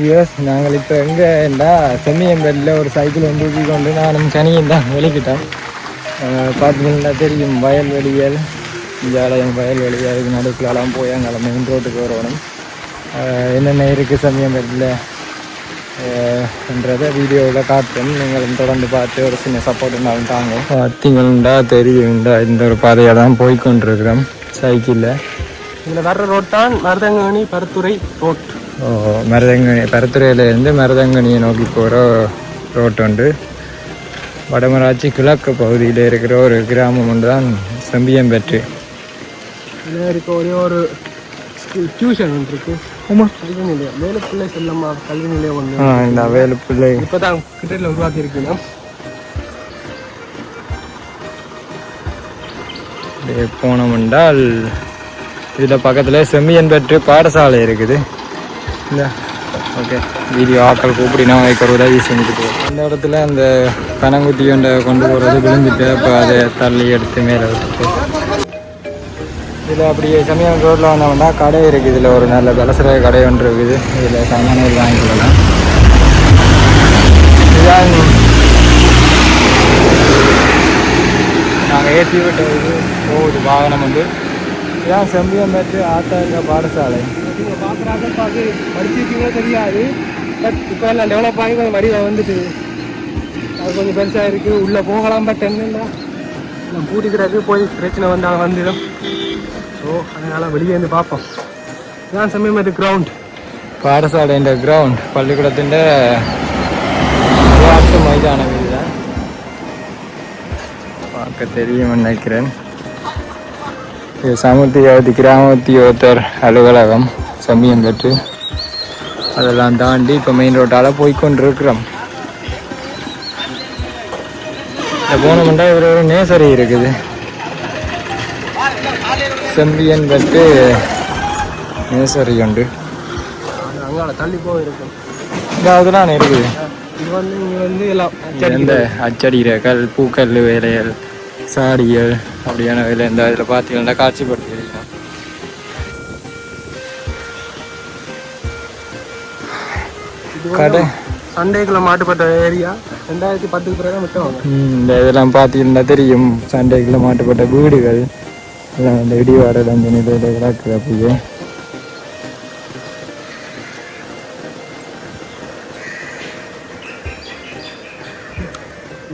MSCS நாங்கள் இப்போ எங்கே இருந்தால் செம்மியம்பேட்டில் ஒரு சைக்கிள் வந்து ஊக்கி கொண்டு நானும் சனியும் தான் வெளிக்கிட்டோம். பார்த்தீங்கன்னா தெரியும் வயல்வெளிகள் இந்தியாலயம் வயல்வெளிகள் அதுக்கு நடுக்குலாம் போய் அங்கே மெயின் ரோட்டுக்கு வரணும் என்னென்ன இருக்குது செம்மியம்பேட்டில் என்றதை வீடியோவில் காட்டும் நீங்களும் தொடர்ந்து பார்த்து ஒரு சின்ன சப்போர்ட் இருந்தாலும் தாங்க. பார்த்தீங்கன்னா தெரியும்டா இந்த ஒரு பாதையாக தான் போய்கொண்டிருக்கிறோம் சைக்கிளில் இதில் வர்ற ரோட் தான் மருதங்கணி பருத்துறை ரோட் மருதங்கனி பரத்துறையிலேருந்து மருதங்கனியை நோக்கி போகிற ரோட் உண்டு. வடமராட்சி கிழக்கு பகுதியில் இருக்கிற ஒரு கிராமம் ஒன்று தான் செம்பியம்பேற்று இருக்க ஒரே ஒரு டியூஷன் ஒன்று இருக்கு. ஆமாம் கல்வி நிலையம். மேலே பிள்ளை செல்லம்மா கல்வி நிலையம் ஒன்று ஆ இந்த வேலு பிள்ளை. இப்போ தான் கிட்டத்தில் உருவாக்கி இருக்கீங்க அப்படியே போனோம் என்றால் இதில் பக்கத்தில் செம்பியன்பேற்று பாடசாலை இருக்குது. இந்த ஓகே. வீடியோ ஆக்கள் கூப்பிடி நான் வைக்கிற உதவி செஞ்சுட்டு அந்த இடத்துல அந்த பனங்குட்டி கொண்ட கொண்டு போகிறது விழுந்துட்டு அப்போ அதை தள்ளி எடுத்து மேலே விட்டுட்டு இதில் அப்படியே சமயம் ரோட்டில் வந்தோம்னா கடை இருக்குது. இதில் ஒரு நல்ல பலசர கடை ஒன்று இருக்குது. இதில் சாமான்கள் வாங்கிக்கலாம் இதுதான். நாங்கள் ஏற்றி விட்ட இது. போகுது வாகனம் வந்து. இதான் செம்பியம்பேட்டு ஆத்தாக்க பாடசாலை. இவங்க பார்க்குறாங்க பார்த்து படிச்சிருக்கீங்களோ தெரியாது. பட் இப்போ எல்லாம் டெவலப் ஆகி கொஞ்சம் வடிவாக வந்துட்டு அது கொஞ்சம் பெருசாக இருக்குது உள்ளே போகலாம் பட் என்னென்னா நம்ம பூட்டிக்கிறதுக்கு போய் பிரச்சனை வந்தாலும் வந்துடும். ஸோ அதனால் வெளியே இருந்து பார்ப்போம். இதான் சமயம் அது கிரவுண்ட் பாரசாலைன்ற கிரவுண்ட் பள்ளிக்கூடத்தின் விளையாட்டு மைதானம் இதுதான். பார்க்க தெரியும் நினைக்கிறேன். சமுத்தியோதி கிராமத்தியோத்தர் அலுவலகம். சமயம் அதெல்லாம் தாண்டி இப்போ மெயின் ரோட்டால் போய்க்கொண்டிருக்கிறோம். இந்த போனோம்னா இவர் ஒரு நேசரி இருக்குது. செம்பியன் பட்டு நேசரி உண்டு. அங்கே தள்ளி போய் இருக்கும் இந்த அதெல்லாம் இருக்குது. இது வந்து இங்கே வந்து எல்லாம் இந்த அச்சடிக்கிற கல் பூக்கல் வேலைகள் சாடிகள் அப்படியான வேலை இந்த இதில் பார்த்தீங்கன்னா காட்சிப்படுத்திருக்கோம் கடை. சண்டேக்குள்ள மாட்டுப்பட்ட ஏரியா. ரெண்டாயிரத்தி பத்துக்கு பிறகு விட்டுவாங்க இந்த இதெல்லாம் பார்த்தீங்கன்னா தெரியும். சண்டைக்குள்ள மாட்டப்பட்ட வீடுகள். எல்லாம் இந்த இடிவாடல் அந்த நிலையில் கிடக்குது அப்படியே.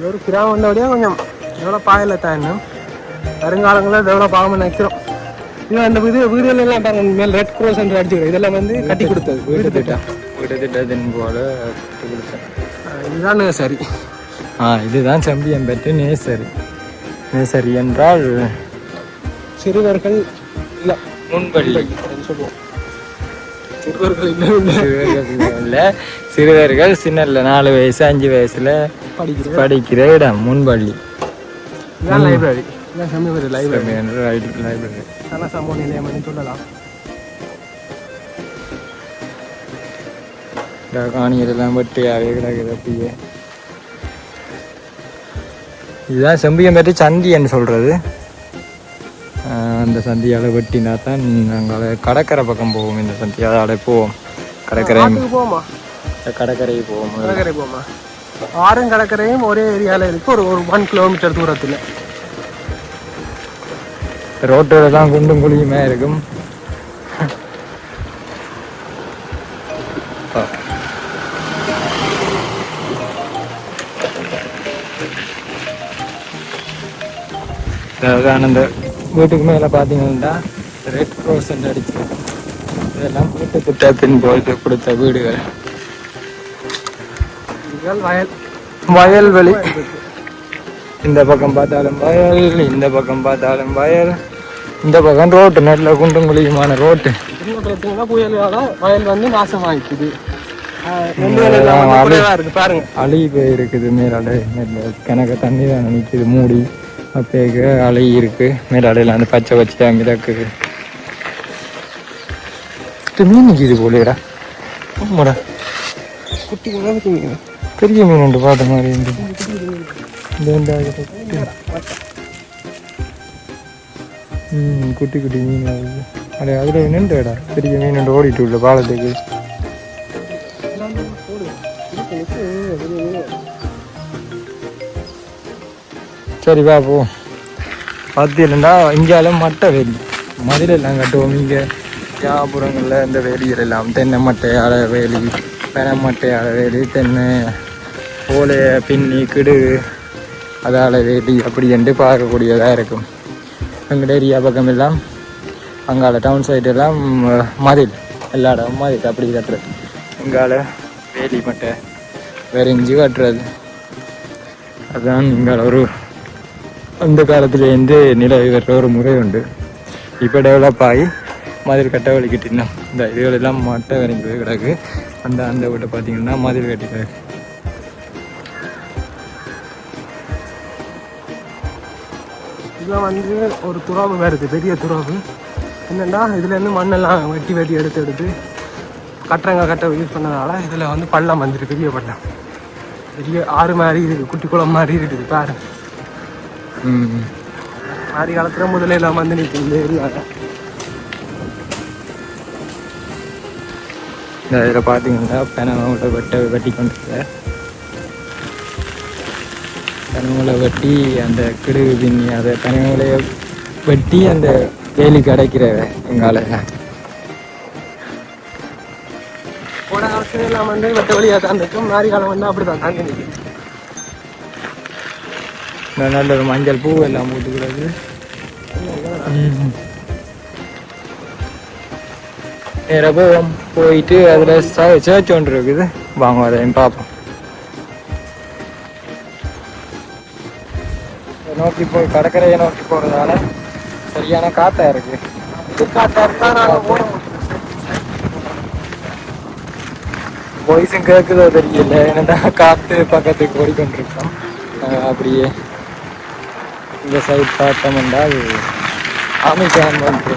ஒரு வந்தபடியாக கொஞ்சம் டெவலப் ஆகலை தான் இன்னும். வருங்காலங்களில் டெவலப் ஆகாமல் நினைக்கிறோம். இது அந்த இது வீடுகள் எல்லாம் மேல் ரெட் க்ரோஸ் என்று அடிச்சுக்கிறோம். இதெல்லாம் வந்து கட்டி கொடுத்தது. வீடு திட்டம். வீடு திட்டத்தின் போல கட்டி கொடுத்தேன் அஹ் இதுதான் சரி ஆ இதுதான் செம்பியம்பேட்டு நேசரி நேசரி என்றால் சிறுவர்கள் இல்லை முன்பள்ளி. சொல்லுவோம். சிறுவர்கள் இல்லை சிறுவர்கள் சின்ன இல்ல நாலு வயசு அஞ்சு வயசுல படிக்கிற இடம். முன்பள்ளி. லைப்ரரி லைப்ரரி லைப்ரரி சொல்லலாம். காணியெல்லாம் வெட்டியாவே கிடக்குது அப்படியே. இதுதான் செம்பியம்பேட்டு சந்தின்னு சொல்றது. ஆஹ் அந்த சந்தியால் வெட்டினா தான் நாங்கள் கடற்கரை பக்கம் போவோம் இந்த சந்தி அதால போவோம் கடற்கரை போமா கடற்கரை போவோம்? கடற்கரை போமா ஆறும் கடற்கரையும் ஒரே ஏரியாவில் இருக்கு ஒரு ஒரு ஒன் கிலோமீட்டர் தூரத்தில். ரோட்டோட தான் குண்டும் குழியுமே இருக்கும். அதான் அந்த வீட்டுக்கு மேலே பார்த்தீங்கன்னா ரெட் க்ரோஸ் அடிச்சு இதெல்லாம் வீட்டு பின் போது கொடுத்த வீடுகள். வயல். வயல்வெளி இந்த பக்கம் பார்த்தாலும் வயல் இந்த பக்கம் பார்த்தாலும் வயல். இந்த பக்கம் ரோட்டு நல்ல குண்டும் குழியுமான ரோட்டு. புயலால வயல் வந்து நாசமாயிடுது நெல்லுகள் பாருங்க போயிருக்குது மேலாடை நெல்ல கணக்க தண்ணி தான் நிற்கிது மூடி. அப்பேக்கு அலை இருக்கு. மேலாடையில் அந்த பச்சை பச்சையாக தான் இருக்குது. மீன் நிற்கிது போலேடா. ஆமாடா. குட்டி பெரிய மீன் உண்டு பார்த்த மாதிரி இருந்து. இந்த குட்டி. ம் குட்டி குட்டி மீன் அடையா அடே அதில் நின்றுடா. பெரிய மீன் உண்டு ஓடிட்டு உள்ள பாலத்துக்கு. சரி வா பத்து இல்லைண்டா இங்கேயாலும் மட்டை வேலி. மதுரை எல்லாம் கட்டுவோம் இங்கே. வியாபுரங்களில் இந்த வேலிகள் எல்லாம் தென்னை மட்டையால வேலி பென மட்டையால வேலி தென்னை ஓலைய பின்னி கிடு. அதால வேலி அப்படி என்று பார்க்கக்கூடியதாக இருக்கும். எங்கள் ஏரியா பக்கம் எல்லாம் அங்கால டவுன் சைடு எல்லாம் மதில். எல்லா இடமும் மதில் அப்படி கட்டுறது. இங்கால வேலி மட்டை வெறிஞ்சு கட்டுறது. அதுதான் இங்கால ஒரு அந்த காலத்துலேருந்து நிலவி ஒரு முறை உண்டு. இப்போ டெவலப் ஆகி மதில் கட்ட வலிக்கிட்டு இன்னும் இந்த இதுகளெல்லாம் மட்டை வரைஞ்சி போய் கிடக்கு. அந்த அந்த வீட்டை பார்த்தீங்கன்னா மதில் கட்டி கிடக்கு. இதெல்லாம் வந்து ஒரு துறாவு வருது பெரிய துறாவு. என்னென்னா இதுலேருந்து மண்ணெல்லாம் வெட்டி வெட்டி எடுத்து எடுத்து கட்டுறங்க கட்ட யூஸ் பண்ணதால் இதில் வந்து பள்ளம் வந்துருக்கு பெரிய பள்ளம். பெரிய ஆறு மாதிரி இருக்குது குட்டி குளம் மாதிரி இருக்குது பாருங்கள் ஆதி காலத்தில் முதல்ல எல்லாம் வந்து ஏரியாவில் இந்த இதில் பார்த்தீங்கன்னா பெனமலை வெட்ட வெட்டி கொண்டு பெனமலை வெட்டி அந்த கிடுகு பின்னி அதை பெனமலையை வெட்டி அந்த வேலிக்கு அடைக்கிற எங்கால. போன காலத்துல எல்லாம் வந்து வெட்ட வழியாக தான் இருக்கும் மாறி காலம் வந்து அப்படி தான் தாண்டி நிற்கும் நல்ல ஒரு மஞ்சள் பூ எல்லாம் போட்டுக்கிறது. ம். போவோம். போயிட்டு அதில் சர்ச் ஒன்று இருக்குது. வாங்க அதையும் பார்ப்போம். நோக்கி போய் கடற்கரையை நோக்கி போகிறதால சரியான காத்தா இருக்கு. காட்டாக நாங்கள் போனோம் வாய்ஸும் கேட்குதோ தெரியல. ஏன்னா காற்று பக்கத்துக்கு ஓடிக்கொண்டிருக்கோம். அப்படியே. இந்த சைட் பார்த்தோம்னா அது ஆமை கேம் வந்து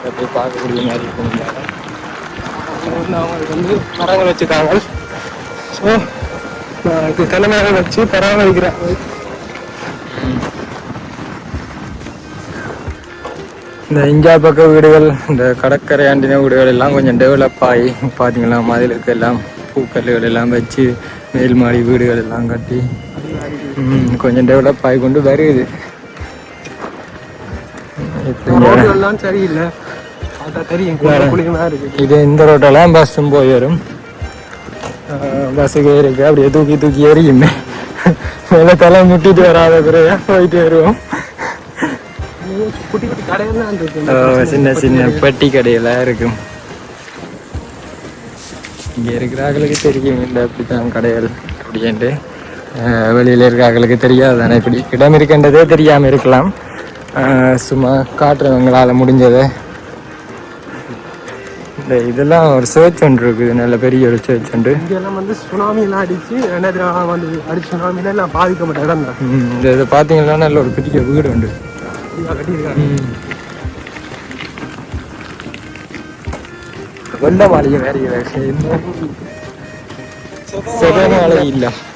அப்படியே பார்க்கக்கூடிய மாதிரி இருக்கும் இந்த இடம். அவங்க வந்து மரங்கள் வச்சுருக்காங்க ஸோ அதுக்கு தலைமையாக வச்சு பராமரிக்கிறாங்க இந்த இந்தியா பக்க வீடுகள் இந்த கடற்கரை ஆண்டின வீடுகள் எல்லாம் கொஞ்சம் டெவலப் ஆகி பார்த்தீங்களா மதிலுக்கு எல்லாம் பூக்கல்லுகள் எல்லாம் வச்சு மேல் மாடி வீடுகள் எல்லாம் கட்டி கொஞ்சம் டெவலப் ஆகி கொண்டு இருக்குது இது இந்த ரோட்டெல்லாம் பஸ்ஸும் போய் வரும் பஸ்ஸுக்கு இருக்கு அப்படியே தூக்கி தூக்கி எரியுமே மேலே தலை முட்டிட்டு வராத பிறகு போயிட்டு வருவோம் சின்ன சின்ன பெட்டி கடையெல்லாம் இருக்கும் இங்கே இருக்கிறாங்களுக்கு தெரியும் இல்லை அப்படித்தான் கடைகள் அப்படின்ட்டு வெளியில இருக்கிறாங்களுக்கு தெரியாது. தானே இப்படி இடம் இருக்கின்றதே தெரியாமல் இருக்கலாம். சும்மா காட்டுறவங்களால முடிஞ்சதை. இந்த இதெல்லாம் ஒரு சர்ச் ஒன்று இருக்குது. நல்ல பெரிய ஒரு சர்ச் ஒன்று. இங்கெல்லாம் வந்து சுனாமிலாம் அடிச்சு ரெண்டாயிரத்தி வந்து அடிச்சு சுனாமில எல்லாம் பாதிக்கப்பட்ட இடம் தான். இந்த இதை பார்த்தீங்கன்னா நல்ல ஒரு பெரிய வீடு உண்டு. வெள்ள மாளிகை வேற இல்ல. சைட்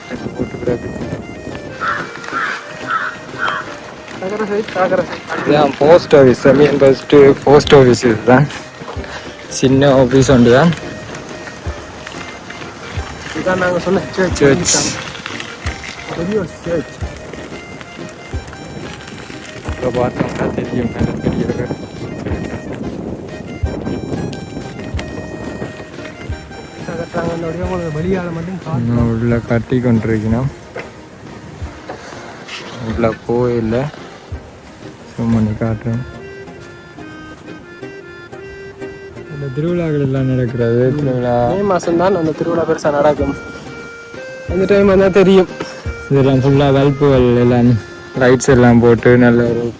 தகர சைட் இதுதான் போஸ்ட் ஆஃபீஸ் மீன் ஃபஸ்ட்டு போஸ்ட் ஆஃபீஸ் இதுதான் சின்ன ஆஃபீஸ் ஒன்று தான் இதுதான் நாங்கள் சொன்ன சர்ச் சர்ச் பெரிய ஒரு சர்ச் இப்போ பார்த்தோம்னா தெரியும் நல்ல பெரிய உள்ள கட்டி கொண்டிருக்கணும். உள்ள போயில்ல. சும்மா பண்ணி காட்டுறேன். இந்த திருவிழாக்கள் எல்லாம் நடக்கிறது. திருவிழா. மே மாதம் தான் அந்த திருவிழா பெருசாக நடக்கும். அந்த டைம் வந்தால் தெரியும். இதெல்லாம் ஃபுல்லாக வல்புகள் எல்லாம் லைட்ஸ் எல்லாம் போட்டு நல்ல ஒரு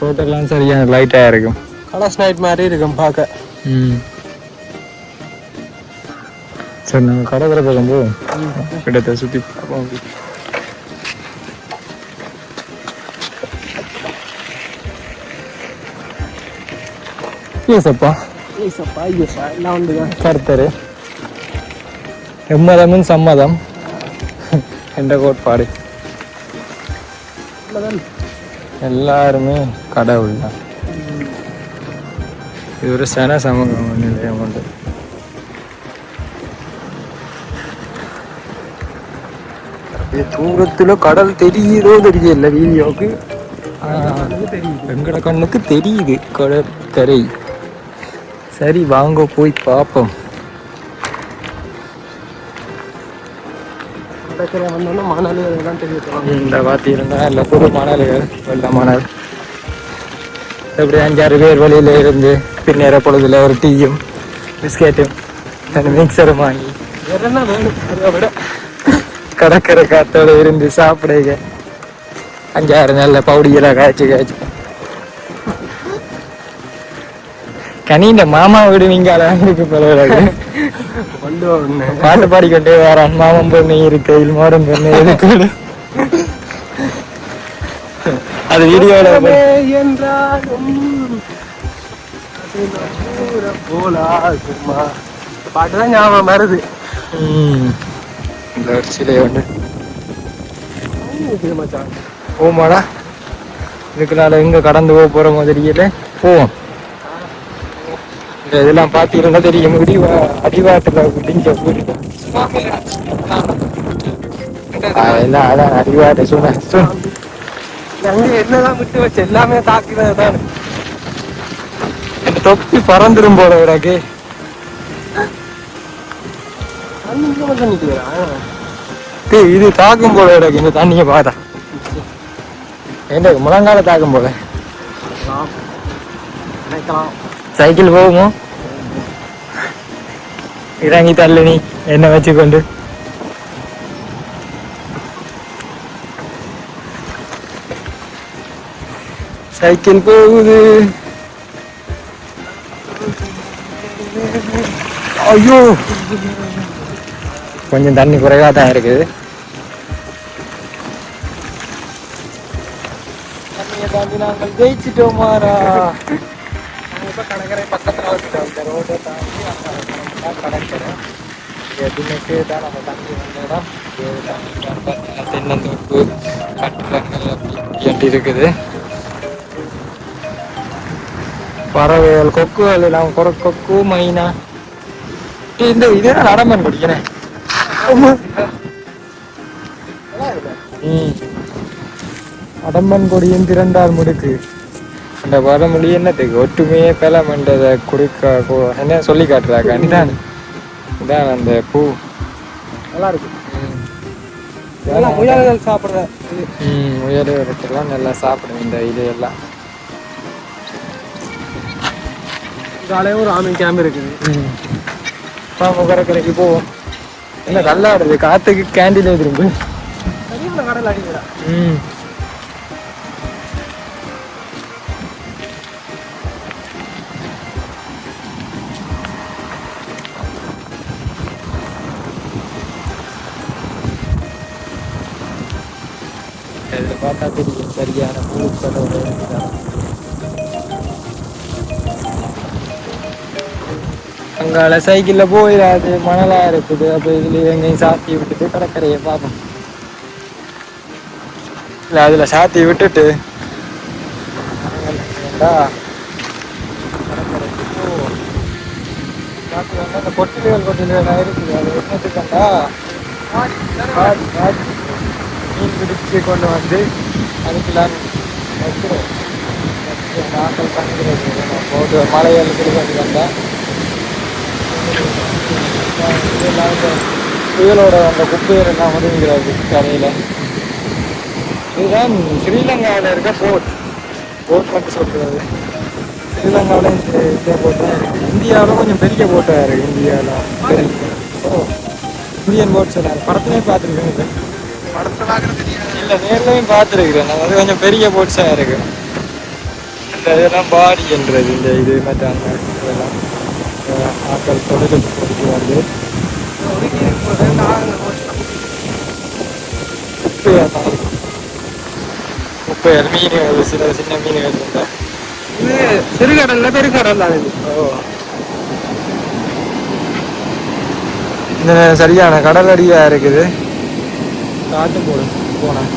ஃபோட்டோலாம் சரியான லைட்டாக இருக்கும். கலர்ஸ் நைட் மாதிரி இருக்கும் பார்க்க. ம். சரி நாங்கள் கடற்கரை பக்கம் போவோம் கிட்டத்தை சுற்றி பார்ப்போம். ஏசப்பா ஐயப்பா ஐயப்பா கருத்தர் எம்மதமும் சம்மதம். என்ற கோட்பாடு எல்லாருமே கடவுள் தான். இது ஒரு சன சமூக நிலையம் உண்டு. இது தூரத்துல கடல் தெரியுதோ தெரியல வீடியோவுக்கு. தெரியுது எங்கட கண்ணுக்கு தெரியுது கடற்கரை சரி வாங்க போய் பார்ப்போம் கடற்கரை வந்தோன்னா மணல் இதெல்லாம் தெரியும் இந்த பார்த்தீங்கன்னா இல்லை புது மணல்கள் வெள்ள மணல் இப்படி அஞ்சாறு பேர் வெளியில இருந்து பின்னேற பொழுதுல ஒரு டீயும் பிஸ்கெட்டும் அந்த மிக்சரும் வாங்கி. வேற என்ன வேணும் அதை விட கடற்கரை காத்தோட இருந்து சாப்பிடுங்க. அஞ்சாறு நல்ல பவுடியெல்லாம் காய்ச்சி காய்ச்சி. கனிந்த மாமா வீடு நீங்கால இருக்கு. பாட்டு பாடிக்கொண்டே வரான். மாமன் பொண்ணு இருக்கையில் மோடம் பொண்ணு இருக்கு. அது போலாகுமா? பாட்டு தான் ஞாபகம் வருது. இந்த ஒரு ஒன்று இது மச்சான் போமாடா இதுக்குனால எங்க கடந்து போக போற மாதிரியில போவோம் இந்த இதெல்லாம் பார்த்தீங்கன்னா தெரியும். முடிவா அடிவாட்டுல முடிஞ்ச ஊரு. எல்லாம் அதான் அடிவாட்டு சொன்ன என்னதான் விட்டு வச்சு எல்லாமே தாக்குறது தான் தொப்பி பறந்துரும் போல விடாக்கு டேய், இது தாக்கும் போல இந்த தண்ணியை பார்த்தா என்ன முழங்கால தாக்கும் போல? சைக்கிள் போகுமோ? இறங்கி தள்ளு நீ என்ன வச்சுக்கொண்டு? சைக்கிள் போகுது. ஐயோ! கொஞ்சம் தண்ணி குறைவாக தான் இருக்குது. தாண்டி நாங்கள் ஜெயிச்சிட்டோமாரா இப்போ கடற்கரை பக்கத்தில் வந்துட்டோம். இந்த ரோட்டை தாண்டி அந்த கடற்கரை. தான் நம்ம தண்ணி தென்னந்தோப்பு கட்டிடங்கள் அப்படி இருக்குது. பறவைகள் கொக்குகள் எல்லாம் கொக்கு மைனா. இந்த இதே நடமன் குடிக்கிறேன் அடம்பன் கொடியும் திறந்தால் முடுக்கு. அந்த வடமொழி என்னத்துக்கு? ஒற்றுமையே பெலமன்றதை கொடுக்க கொ- என்ன சொல்லி காட்டுறாக்கா இதான். இதான் அந்த பூ. நல்லா இருக்கு முயல்கள் சாப்பிட்ற ம் முயல் இடத்துலாம் நல்லா சாப்பிடும் இந்த இது எல்லாம் இதாலே ஒரு ஆமை கேம்ப் இருக்குது. ம். போவோம். என்ன நல்லா வருது காத்துக்கு கேண்டீன் திரும்ப கடல் அடிக்கிறா ம். பார்த்தா தெரியும் சரியான பூக்களோட இடம். அங்கால சைக்கிளில் போயிடாது மணலாக இருக்குது. அப்ப இதுல எங்கேயும் சாத்தி விட்டுட்டு கடற்கரையை பார்ப்போம். இல்லை அதில் சாத்தி விட்டுட்டு ஏண்டா, கடற்கரைக்கு போவோம். அந்த கொட்டில்கள் கொட்டில்கள் இருக்குது. அது என்னத்துக்கண்டா காடு காடு மீன் பிடிச்சு கொண்டு வந்து அதுக்கெல்லாம் வைக்கிறோம். வச்சு அந்த ஆட்கள் போட்டு மலைகளுக்கு கொண்டு. புயலோட அந்த குப்பையர் எல்லாம் ஒதுங்கிறாரு கரையில்? இதுதான் ஸ்ரீலங்காவில் இருக்க போர்ட் போட் மட்டும் சொல்கிறது ஸ்ரீலங்காவில் இந்த போட் தான். இந்தியாவில் கொஞ்சம் பெரிய போட்டாக இருக்குது இந்தியாவில் ஓ இந்தியன் போட் சொன்னார். படத்துலேயும் பார்த்துருக்கேன் இது. படத்தில் இல்லை நேர்லையும் பார்த்துருக்குறேன். நான் அது கொஞ்சம் பெரிய போட்ஸாக இருக்குது இந்த இதெல்லாம் பாடி என்றது இந்த இது மற்ற இதெல்லாம். ஆட்கள் தொழிலுக்கு மீன்கள் சில சின்ன இருந்தா இது சிறுகடல்ல பெருங்கடல் தான் இது ஓ. இந்த சரியான கடல் அடியா இருக்குது. காட்டு போடும் போனேன்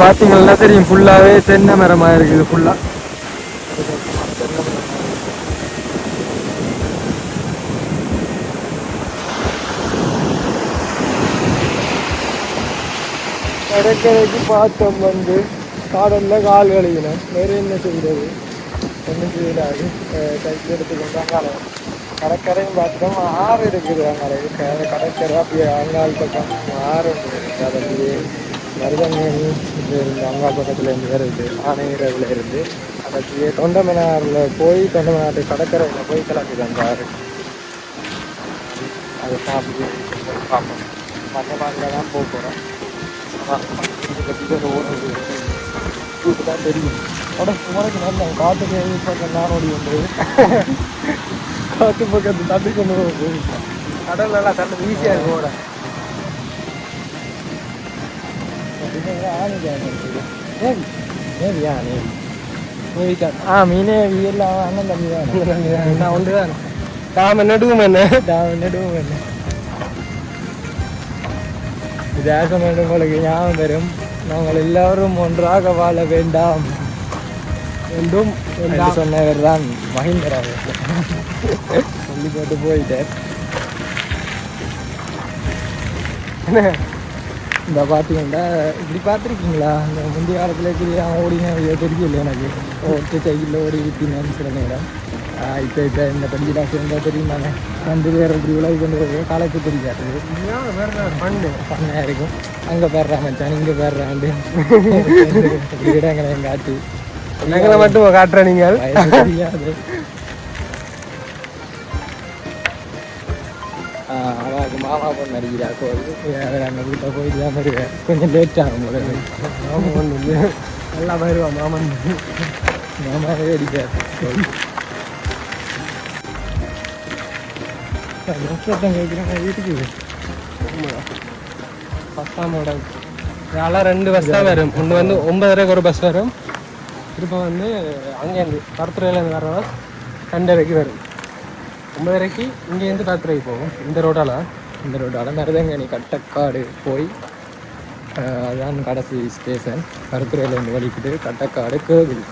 பார்த்தீங்கன்னா தெரியும் ஃபுல்லாகவே தென்னை மரமாக இருக்குது ஃபுல்லாக கடற்கரைக்கு பார்த்தோம் வந்து காடலில் கால் கழுவின வேறு என்ன செய்கிறது ஒன்றும் செய்யலாது கைக்கு எடுத்துக்கொண்டாங்க அளவு கடற்கரையும் பார்த்தோம். ஆறு இருக்குது அங்கே கடற்கரை அப்படியே அங்கால் பக்கம் ஆறு இருக்குது. அப்படியே மருதங்கனி இது இருந்து அங்கா பக்கத்தில் இருந்து வேறு இருக்குது ஆனையரவில் இருந்து அதுக்கு தொண்டமனாரில் போய் தொண்டமனாட்டு கடற்கரையில் போய் கிளம்பிது அந்த ஆறு அதை சாப்பிட்டு பார்ப்போம் மற்ற மாதிரி தான் போக போகிறோம் தான் தெரியும் உடனே உனக்கு நல்ல காட்டுக்கு பக்கம் நான் ஓடி வந்தது காட்டு பக்கத்து தண்ணி கொண்டு போகுது கடல் தண்ணி ஈஸியாக இருக்கும் நேவியா நேவி மூவிக்கார் ஆ மீனேவி எல்லாம் அண்ணன் தம்பி தான் நான் ஒன்று தான் தாம நடுவும் என்ன? நடுவும் என்ன உங்களுக்கு ஞாபகம் வரும் நாங்கள் எல்லாரும் ஒன்றாக வாழ வேண்டாம் என்றும் என்று சொன்னவர் தான் மஹிந்தரா சொல்லி போட்டு போயிட்டார் இந்த பார்த்தீங்கன்னா இப்படி பார்த்துருக்கீங்களா? இந்த முந்தைய காலத்தில் இப்படி ஓடினா தெரியல எனக்கு. ஒற்றை சைக்கிளில் ஓடி இருப்பீங்கன்னு சில நேரம். இப்போ இப்போ இந்த படிக்கிறா சேர்ந்தா தெரியுமாங்க? ரெண்டு பேர் இப்படி உலகி கொண்டு போய் காலத்து தெரியாது. பண்ணு பண்ணா இருக்கும். அங்கே பேர்றா மச்சான் இங்கே பேர்றாண்டு இடங்களை காட்டி எங்களை மட்டும் காட்டுற நீங்கள் தெரியாது. மாமா பொண்ணு அடிக்கிறா கோவில் நாங்கள் வீட்டை போயிட்டு தான் வருவேன் கொஞ்சம் லேட் ஆகும் போல மாமா பொண்ணு வந்து நல்லா வருவா மாமன் மாமாவே அடிக்கார் சத்தம் கேட்குறாங்க வீட்டுக்கு பத்தாம் மாடல் இதெல்லாம் ரெண்டு பஸ் தான் வரும் ஒன்று வந்து ஒன்பதரைக்கு ஒரு பஸ் வரும். இப்போ வந்து அங்கேருந்து கருத்துறையிலேருந்து வர பஸ் ரெண்டரைக்கு வரும் ஒன்பதரைக்கு இங்கேருந்து கருத்துறைக்கு போகும் இந்த ரோட்டால் இந்த ரோடு மருதங்கனி கட்டக்காடு போய் அதுதான் கடைசி ஸ்டேஷன். கருத்துறையிலேருந்து வலிக்கிட்டு கட்டக்காடு கோவில்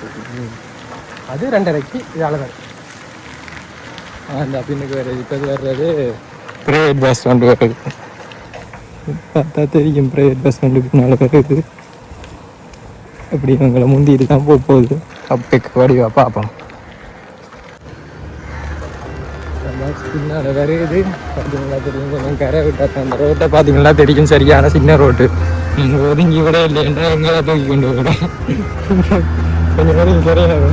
அது ரெண்டரைக்கு இதால் வரும் அந்த பின்னுக்கு வர்றது இப்போ வர்றது ப்ரைவேட் பஸ் ஒன்று வருது பார்த்தா தெரியும் ப்ரைவேட் பஸ் ஒன்று பின்னால் வருது அப்படி எங்களை முந்திட்டு தான் போக போகுது. அப்பக்கு வடிவா பார்ப்போம். பின்னால் வருது பார்த்தீங்களா தெரியும். கொஞ்சம் கரை விட்டா அந்த ரோட்டை பார்த்தீங்களா தெரியும். சரியான சின்ன ரோட்டு நீங்கள் ஒதுங்கி விட இல்லைன்றா எங்களை தூக்கி கொண்டு விட கொஞ்சம் ஒதுங்கி சரியாக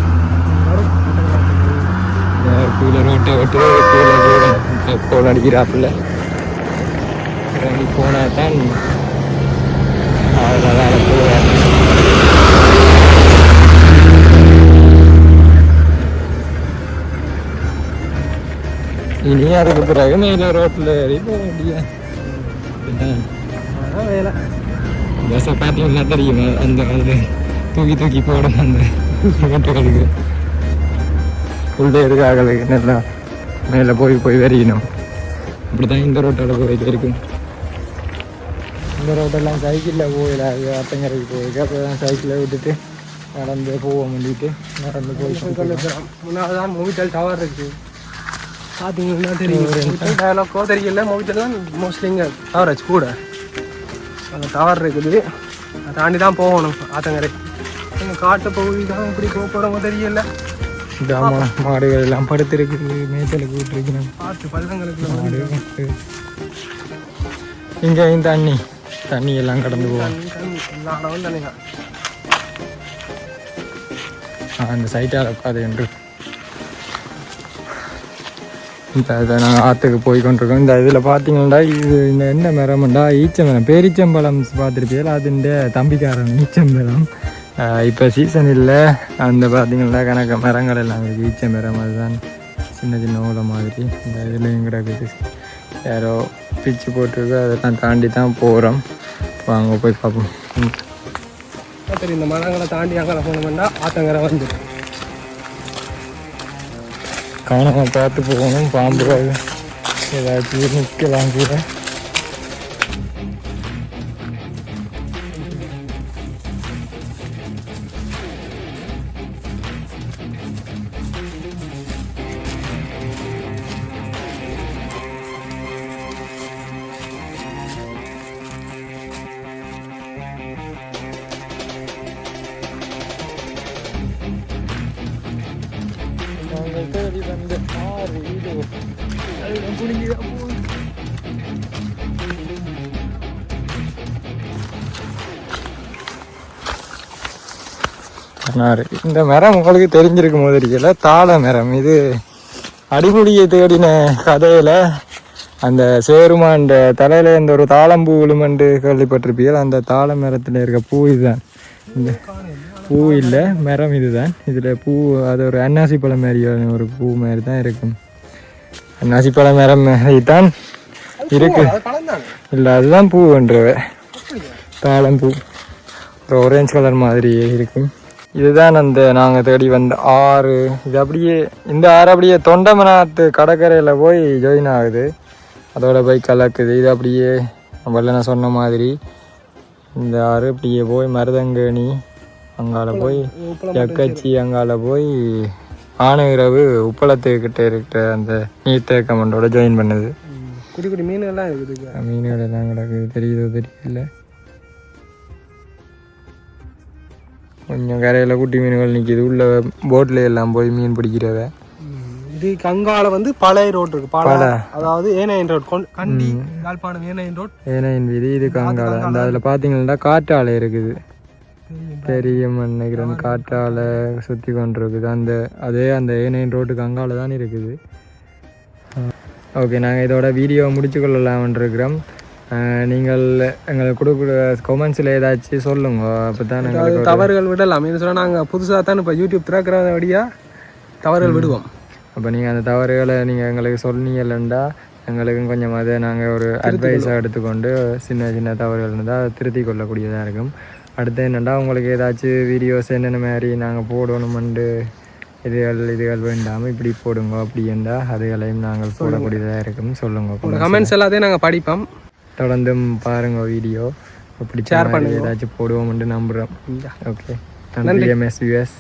கீழே ரோட்டை விட்டு கீழே கோல் அடிக்கிறாப்புல. இறங்கி போனால் தான் இனி அதுக்கு பிறகு மேலே ரோட்டில் ஏறி வேலை. பஸ்ஸை பார்த்தீங்கன்னா தெரியுமா? அந்த அது தூக்கி தூக்கி போடும் அந்த ரோட்டுகளுக்கு உள்ளே இருக்காங்களுக்கு நல்லா மேலே போய் போய் வரையணும் அப்படி தான் இந்த ரோட்டோட போயிட்டு இருக்கும் இந்த ரோட்டெல்லாம் சைக்கிளில் போயிடாது அத்தங்கரைக்கு போயிருக்கு. அப்போ தான் சைக்கிளை விட்டுட்டு நடந்து போவோம் வேண்டிட்டு நடந்து போய். முன்னாடி தான் மூவிட்டல் டவர் இருக்கு. பார்த்தீங்கன்னா தெரியும். டயலாக்கோ தெரியல. மூவிட்டல் தான் மோஸ்ட்லி இங்கே டவரேஜ் கூட. அந்த டவர் இருக்குது. அதை தாண்டி தான் போகணும் ஆத்தங்கரை. எங்கள் காட்டு பகுதி தான் இப்படி போக போகிறவங்க தெரியல. மாடுகள் எல்லாம் படுத்திருக்குது மேய்ச்சலுக்கு விட்டுருக்கணும் பள்ளங்களுக்கு மாடு. இங்கேயும் தண்ணி. தண்ணி எல்லாம் கடந்து போகும். தண்ணி தண்ணி எல்லா இடமும் தண்ணி தான் ஆ, அந்த சைட்டால் உட்காது என்று. இந்த இதை நாங்கள் ஆற்றுக்கு போய் கொண்டிருக்கோம். இந்த இதில் பார்த்தீங்கன்னா இது இந்த என்ன மரம்டா? ஈச்சமரம். பேரிச்சம்பழம் பார்த்துருப்பீங்க அதுண்ட தம்பிக்காரன் ஈச்சம்பழம். இப்போ சீசன் இல்லை. அந்த பார்த்தீங்கன்னா கணக்கு மரங்கள் எல்லாம் இருக்குது ஈச்சம்பரம் மரம் அதுதான். சின்ன சின்ன ஓலை மாதிரி. இந்த இதுலேயும் கிடக்குது யாரோ பிச்சு போட்டிருக்கு. அதெல்லாம் தாண்டி தான் போகிறோம் வாங்க போய் பார்ப்போம் சரி இந்த மரங்களை தாண்டி அங்கே போனோம்னா ஆத்தங்கரை வந்து கவனமாக பார்த்து போகணும் பாம்பு ஏதாச்சும் நிற்கலாம் கூட இந்த மரம் உங்களுக்கு தெரிஞ்சிருக்கும் போது இருக்கல தாள மரம். இது அடிமுடியை தேடின கதையில அந்த சேருமாண்ட தலையில இந்த ஒரு தாளம்பூ விழுமண்டு கேள்விப்பட்டிருப்பீர்கள். அந்த தாள மரத்தில் இருக்க பூ இதுதான். இந்த பூ இல்லை மரம் இதுதான். இதில் பூ அது ஒரு அன்னாசி பழம் மாதிரியான ஒரு பூ மாதிரி தான் இருக்கும். பழம் மரம் தான் இருக்கு. இல்லை அதுதான் பூன்றவ தாளம்பூ ஒரு orange கலர் மாதிரியே இருக்கும் இதுதான் அந்த நாங்கள் தேடி வந்த ஆறு. இது அப்படியே இந்த ஆறு அப்படியே தொண்டமனாத்து கடற்கரையில் போய் ஜாயின் ஆகுது. அதோட போய் கலக்குது. இது அப்படியே முதல்ல நான் சொன்ன மாதிரி இந்த ஆறு அப்படியே போய் மருதங்கேணி அங்கால போய் எக்கச்சி அங்கால போய் ஆனையிரவு உப்பளத்துக்கிட்ட இருக்கிற அந்த நீர்த்தேக்கமண்டோட ஜாயின் பண்ணுது. ம். குட்டி குட்டி மீன் எல்லாம் இருக்குது மீன்கள் எல்லாம் கிடக்குது. தெரியுதோ தெரியல. கொஞ்சம் கரையில் குட்டி மீன்கள் நிற்கிது உள்ள போட்டில் எல்லாம் போய் மீன் பிடிக்கிறவ. இது கங்கால வந்து பழைய ரோட் இருக்கு. பல அதாவது ஏனையன் ரோட் கண்டி யாழ்ப்பாணம் ஏனையன் ரோட் ஏன்னா என் வீதி இது காங்கால. அந்த அதில் பார்த்தீங்கன்னா காற்றாலை இருக்குது. பெரிய நினைக்கிறேன். காற்றாலை சுற்றி கொண்டு இருக்குது அந்த அதே அந்த ஏனையன் ரோட்டுக்கு அங்கால தான் இருக்குது. ஓகே நாங்கள் இதோட வீடியோ முடிச்சு கொள்ளலாம்னு இருக்கிறோம். நீங்கள் எங்களுக்கு கொடுக்குற கொமெண்ட்ஸில் ஏதாச்சும் சொல்லுங்க. அப்போ தான் அது தவறுகள் விடலாம். என்ன சொன்னா நாங்க புதுசா தான் இப்போ யூடியூப் திறக்கிற வழியா தவறுகள் விடுவோம். அப்போ நீங்கள் அந்த தவறுகளை நீங்கள் எங்களுக்கு சொன்னீங்கல்லண்டா எங்களுக்கும் கொஞ்சம் அதை நாங்கள் ஒரு அட்வைஸாக எடுத்துக்கொண்டு சின்ன சின்ன தவறுகள் இருந்தால் திருத்தி கொள்ளக்கூடியதாக இருக்கும். அடுத்து என்னென்னா உங்களுக்கு ஏதாச்சும் வீடியோஸ் என்னென்ன மாதிரி நாங்கள் போடணுமெண்டு இதுகள் இதுகள் வேண்டாமல் இப்படி போடுங்க அப்படி இருந்தால் அதுகளையும் நாங்கள் போடக்கூடியதாக இருக்கும். சொல்லுங்க கமெண்ட்ஸ் எல்லாத்தையும் நாங்க படிப்போம். தொடர்ந்தும் பாருங்க வீடியோ பிடிச்ச Share மாதிரி ஏதாச்சும் போடுவோம்னு நம்புகிறோம் ஓகே நன்றி. எம்எஸ்விஎஸ்